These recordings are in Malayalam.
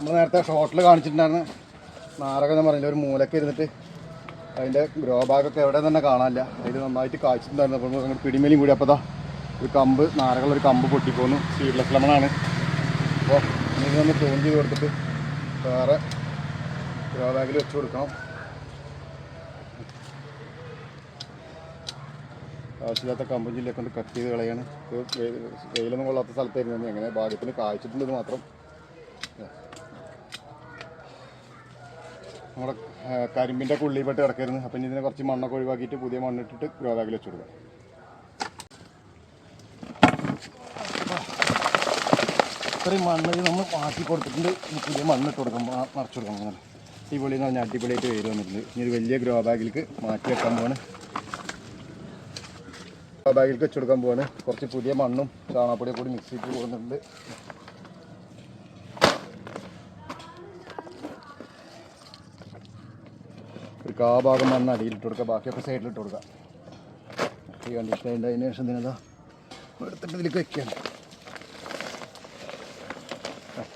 നമ്മൾ നേരത്തെ ഷോട്ടിൽ കാണിച്ചിട്ടുണ്ടായിരുന്നു. നാരകം എന്ന് പറഞ്ഞില്ല ഒരു മൂലക്ക് ഇരുന്നിട്ട് അതിന്റെ ഗ്രോ ബാഗൊക്കെ എവിടെ തന്നെ കാണാനില്ല. അതിൽ നന്നായിട്ട് കാഴ്ചിട്ടുണ്ടായിരുന്നു അപ്പോൾ നമ്മൾ പിടിമേലും കൂടി. അപ്പോൾ ദാ ഒരു കമ്പ് നാരകളൊരു ഒരു കമ്പ് പൊട്ടിപ്പോന്നു. സീഡ്ലെസ് ലെമണാണ് അപ്പോൾ ഇതൊന്ന് ക്ലീൻ ചെയ്ത് കൊടുത്തിട്ട് വേറെ ഗ്രോ ബാഗിൽ വെച്ച് കൊടുക്കണം. ആവശ്യമില്ലാത്ത കമ്പും ജില്ലയൊക്കെ കൊണ്ട് കട്ട് ചെയ്ത് കളയാണ്. വെയിലൊന്നും കൊള്ളാത്ത സ്ഥലത്തായിരുന്നു. എങ്ങനെ? ഭാഗ്യത്തിന് കായ്ച്ചിട്ടുണ്ടെന്ന് മാത്രം. നമ്മുടെ കരിമ്പിന്റെ കുള്ളിപ്പെട്ട് കിടക്കായിരുന്നു അപ്പം ഇനി ഇതിനെ കുറച്ച് മണ്ണൊക്കെ ഒഴിവാക്കിയിട്ട് പുതിയ മണ്ണിട്ടിട്ട് ഗ്രോ ബാഗിൽ വെച്ച് കൊടുക്കാം. ഇത്രയും മണ്ണ് നമ്മൾ മാറ്റി കൊടുത്തിട്ടുണ്ട്. ഈ പുതിയ മണ്ണിട്ട് കൊടുക്കുമ്പോൾ നിറച്ചു നിറച്ച് കൊടുക്കാം അങ്ങനെ. പുള്ളി എന്ന് പറഞ്ഞാൽ അടിപൊളിയായിട്ട് വേര് വന്നിട്ടുണ്ട്. ഇനി ഒരു വലിയ ഗ്രോ ബാഗിലേക്ക് മാറ്റി വെക്കാൻ പോവാണ്. ഗ്രോ ബാഗിലേക്ക് വെച്ച് കൊടുക്കാൻ പോവാണ്. കുറച്ച് പുതിയ മണ്ണും ചാണകപ്പൊടിയും കൂടി മിക്സ് ചെയ്ത് കൊടുക്കുന്നുണ്ട് ഒരു കാ ഭാഗം മണ്ണ് അടിയിലിട്ട് കൊടുക്കുക ബാക്കിയൊക്കെ സൈഡിലിട്ട് കൊടുക്കുക. ഈ കണ്ടീഷൻ അതിന്റെ അതിന് ശേഷം ഇതിനെന്താ എടുത്തിട്ട് ഇതിലേക്ക് വെക്കുകയാണ്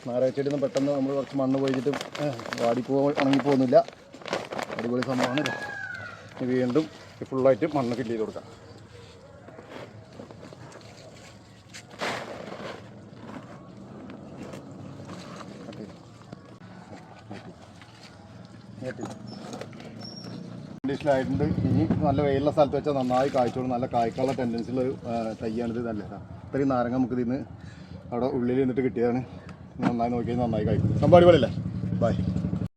നാരായച്ചെടിയൊന്നും പെട്ടെന്ന് നമ്മൾ കുറച്ച് മണ്ണ് പോയിട്ട് വാടിപ്പോ ഉണങ്ങിപ്പോകുന്നില്ല അടിപൊളി സംഭവമാണ് വീണ്ടും ഫുള്ളായിട്ട് മണ്ണ് ഫില്ല് ചെയ്ത് കൊടുക്കാം. കണ്ടീഷനായിട്ടുണ്ട് ഇനി നല്ല വെയിലുള്ള സ്ഥലത്ത് വെച്ചാൽ നന്നായി കായ്ച്ചോളും നല്ല കായ്ക്കാനുള്ള ടെൻഡൻസിയുള്ള തയ്യാണിത് നല്ല ഇത്രയും നാരങ്ങ നമുക്ക് ഇതിന്ന് അവിടെ ഉള്ളിൽ നിന്നിട്ട് കിട്ടിയതാണ്. നന്നായി നോക്കിയാൽ നന്നായി കായ്ക്കും. സംഭവം അടിപൊളിയല്ലേ? ബൈ